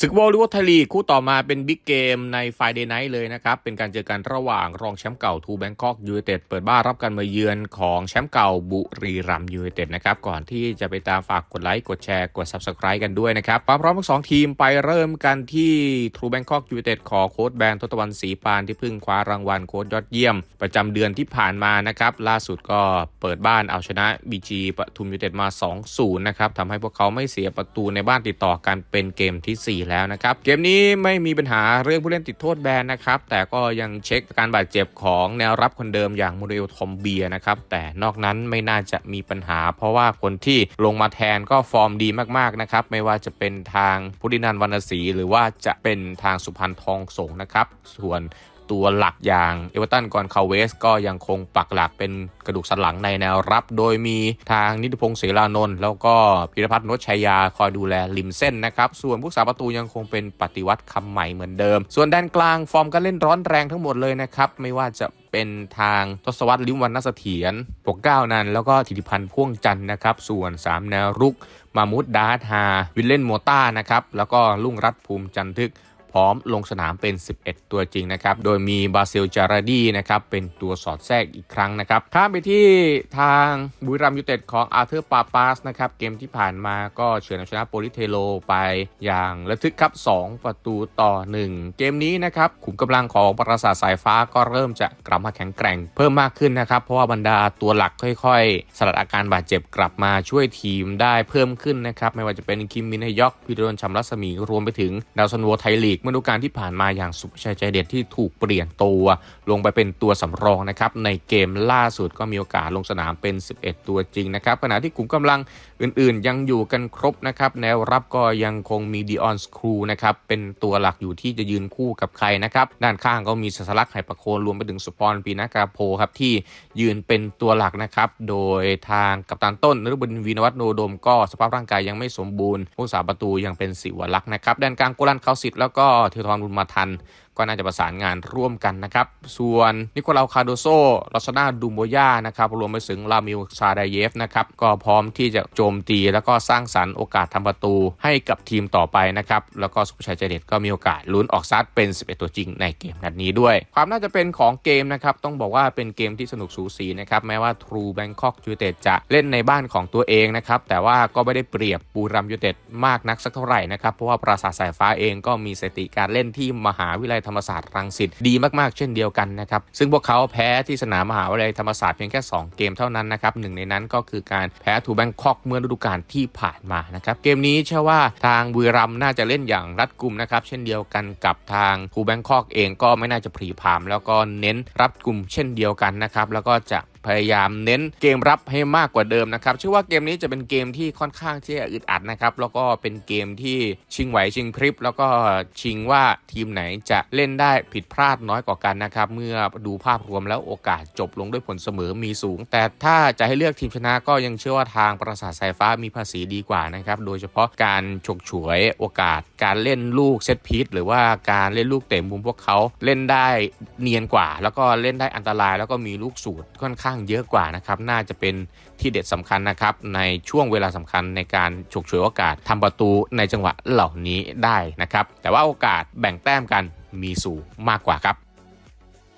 ศึกวอลลีวอไทยลีกคู่ต่อมาเป็นบิ๊กเกมในไฟเดย์ไนท์เลยนะครับ เป็นการเจอกันระหว่างรองแชมป์เก่าทูแบงคอกยูไนเต็ดเปิดบ้านรับการมาเยือนของแชมป์เก่าบุรีรัมยูไนเต็ดนะครับ ก่อนที่จะไปตามฝากกดไลค์ กดแชร์ กด Subscribe กันด้วยนะครับความพร้อมทั้งสองทีมไปเริ่มกันที่ทูแบงคอกยูไนเต็ดขอโค้ดแบนทศวรรณศรีปานที่เพิ่งคว้ารางวัลโค้ดยอดเยี่ยม ประจำเดือนที่ผ่านมานะครับล่าสุดก็เปิดบ้านเอาชนะบีจีปทุมยูไนเต็ดมา 2-0 นะครับทำให้พวกเขาไม่เสียประตูในบ้านติดต่อกันเป็นเกมทีแล้วนะครับ เกมนี้ไม่มีปัญหาเรื่องผู้เล่นติดโทษแบนนะครับ แต่ก็ยังเช็คการบาดเจ็บของแนวรับคนเดิมอย่างโมเดลทอมเบียนะครับ แต่นอกนั้นไม่น่าจะมีปัญหา เพราะว่าคนที่ลงมาแทนก็ฟอร์มดีมากๆนะครับ ไม่ว่าจะเป็นทางพุทธินันวรรณศรีหรือว่าจะเป็นทางสุพรรณทองสงนะครับ ส่วน ตัวหลักอย่างเอเวอร์ตันกอนคาเวสก็ยังคงปักหลักเป็นกระดูกสันหลังในแนวรับ โดยมีทางนิติพงศ์เสรานนท์แล้วก็พิรพัฒน์นชชัยยาคอยดูแลริมเส้นนะครับ ส่วนผู้สาประตูยังคงเป็นปฏิวัติคำใหม่เหมือนเดิม ส่วนด้านกลางฟอร์มการเล่นร้อนแรงทั้งหมดเลยนะครับ ไม่ว่าจะเป็นทางทศวรรษลิมวันนเสเถียรปกเก้านัน แล้วก็ธิติพันธ์พ่วงจันทร์นะครับ ส่วน 3 แนวรุก มามุดดาร์ธาวิลเลนโมต้านะครับ แล้วก็ลุ่งรัตภูมิจันทึก ร้อมลงสนามเป็น 11 ตัวจริงนะครับ โดยมีบาซิลจาราดีนะครับเป็นตัวสอดแทรกอีกครั้งนะครับ ข้ามไปที่ทางบุรีรัมยูเต็ดของอาร์เธอร์ปาปาสนะครับ เกมที่ผ่านมาก็เฉือนชนะโปลิเทโลไปอย่างระทึกครับ 2 ประตูต่อ 1 เกมนี้นะครับขุมกำลังของปราสาทสายฟ้าก็เริ่มจะกลับมาแข็งแกร่งเพิ่มมากขึ้นนะครับ เพราะว่าบรรดาตัวหลักค่อยๆ สลัดอาการบาดเจ็บกลับมาช่วยทีมได้เพิ่มขึ้นนะครับไม่ว่าจะเป็นคิมมินายอกพิรดลชำรัศมีรวมไปถึงดาวซันโวไทยลีกฤดูกาลที่ผ่านมาอย่างสุภชัยใจเด็ดที่ถูกเปลี่ยนตัวลงไปเป็นตัวสำรองนะครับในเกมล่าสุดก็มีโอกาสลงสนามเป็น 11 ตัวจริงนะครับขณะที่กลุ่มกำลังอื่นๆ ยังอยู่กันครบนะครับแนวรับก็ยังคงมีดิออนสครูนะครับเป็นตัวหลักอยู่ที่จะยืนคู่กับใครนะครับด้านข้างก็มีสัสลักไหประโคนรวมไปถึงสปอนปีนากาโพครับที่ยืนเป็นตัวหลักนะครับโดยทางกัปตันต้นนฤบดินวีนวัฒน์โนโดมก็สภาพร่างกายยังไม่สมบูรณ์ผู้สาประตูยังเป็นสิวลักษณ์นะครับด้านกลางโกลันเขาสิทธิ์แล้วก็เทวทรบุญมาทัน ก็น่าจะประสานงานร่วมกันนะครับ ส่วนนิโคลาคาโดโซลอสนาดูโมยานะครับรวมไปถึงลามิลซาดาเยฟนะครับก็พร้อมที่จะโจมตีแล้วก็สร้างสรรค์โอกาสทำประตูให้กับทีมต่อไปนะครับแล้วก็สุภชัยใจเด็ดก็มีโอกาสลุ้นออกซัดเป็น 11 ตัวจริงในเกมนัดนี้ด้วย ความน่าจะเป็นของเกมนะครับต้องบอกว่าเป็นเกมที่สนุกสูสีนะครับแม้ว่าทรูแบงคอกยูเต็ดจะเล่นในบ้านของตัวเองนะครับแต่ว่าก็ไม่ได้เปรียบบูรัมยูเต็ดมากนักสักเท่าไหร่นะครับเพราะว่าปราสาทสายฟ้าเองก็มีสถิติการเล่นที่มหาวิทยาลัยธรรมศาสตร์รังสิตดีมากๆ เช่นเดียวกันนะครับ ซึ่งพวกเขาแพ้ที่สนามมหาวิทยาลัยธรรมศาสตร์เพียงแค่ 2 เกมเท่านั้นนะครับหนึ่งในนั้นก็คือการแพ้ทูแบงคอกเมื่อฤดูกาลที่ผ่านมานะครับเกมนี้เชื่อว่าทางบุรีรัมย์น่าจะเล่นอย่างรัดกุมนะครับเช่นเดียวกันกับทางทูแบงคอกเองก็ไม่น่าจะผีผาม แล้วก็เน้นรับกลุ่มเช่นเดียวกันนะครับแล้วก็จะ พยายามเน้นเกมรับให้มากกว่าเดิมนะครับเชื่อว่าเกมนี้จะเป็นเกมที่ค่อนข้างที่จะอึดอัดนะครับแล้วก็เป็นเกมที่ชิงไหวชิงพริบ แล้วก็ชิงว่าทีมไหนจะเล่นได้ผิดพลาดน้อยกว่ากันนะครับเมื่อดูภาพรวมแล้วโอกาสจบลงด้วยผลเสมอมีสูง แต่ถ้าจะให้เลือกทีมชนะก็ยังเชื่อว่าทางประสาทสายฟ้ามีภาษีดีกว่านะครับโดยเฉพาะการฉกฉวยโอกาสการเล่นลูกเซตพีทหรือว่าการเล่นลูกเตะมุมพวกเขาเล่นได้เนียนกว่า แล้วก็เล่นได้อันตราย แล้วก็มีลูกสูตรค่อนข้างเยอะกว่านะครับน่าจะเป็นที่เด็ดสำคัญนะครับในช่วงเวลาสำคัญในการฉกฉวยโอกาสทำประตูในจังหวะเหล่านี้ได้นะครับแต่ว่าโอกาสแบ่งแต้มกันมีสูงมากกว่าครับ